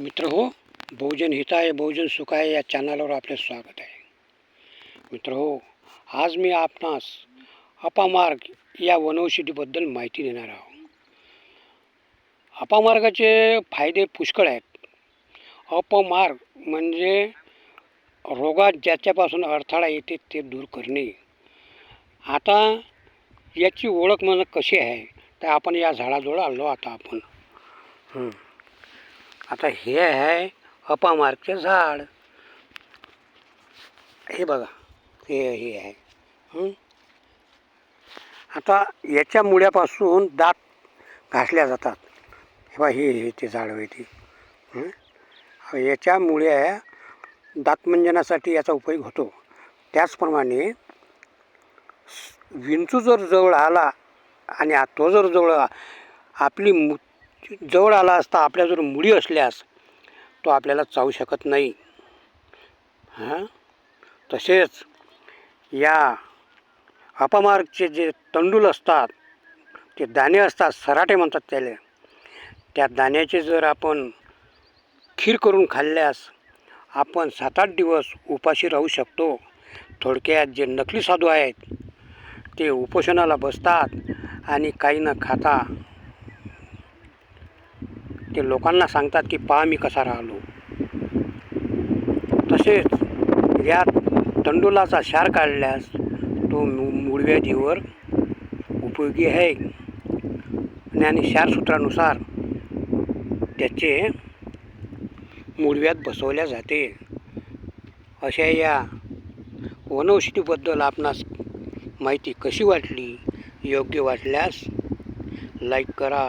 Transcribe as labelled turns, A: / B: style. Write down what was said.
A: मित्र हो बहुजन हिताय बहुजन सुखाय या चॅनलवर आपले स्वागत आहे. मित्र हो आज मी आपणास अपामार्ग या वनौषधीबद्दल माहिती देणार आहोत अपामार्गाचे फायदे पुष्कळ आहेत. अपमार्ग म्हणजे रोगात ज्याच्यापासून अडथळा येते ते दूर करणे. आता याची ओळख म्हणजे कशी आहे तर आपण या झाडाजवळ आलो आता आपण. हं. आता हे आहे अपामार्कचे झाड. हे बघा हे हे आहे. आता याच्या मुळ्यापासून दात घासल्या जातात. हे बा हे हे ते झाड आहे ते याच्या मुळ्या दातमंजनासाठी याचा उपयोग होतो. त्याचप्रमाणे विंचू जर जवळ आला आणि तो जर जवळ आपली मु जवळ आला असता आपल्या जर मुळी असल्यास तो आपल्याला चावू शकत नाही. हां? तसेच या अपामार्गचे जे तंडूल असतात ते दाणे असतात सराटे म्हणतात त्याला. त्या दाण्याचे जर आपण खीर करून खाल्ल्यास आपण सात आठ दिवस उपाशी राहू शकतो. थोडक्यात जे नकली साधू आहेत ते उपोषणाला बसतात आणि काही न खाता ते लोकांना सांगतात की पहा मी कसा राहिलो. तसेच या तंडुलाचा क्षार काढल्यास तो मु- मूळव्याधीवर उपयोगी आहे. आणि आणि क्षारसूत्रानुसार त्याचे मूळव्यात बसवल्या जाते. अशा या वनौषधीबद्दल आपणास माहिती कशी वाटली योग्य वाटल्यास लाईक करा.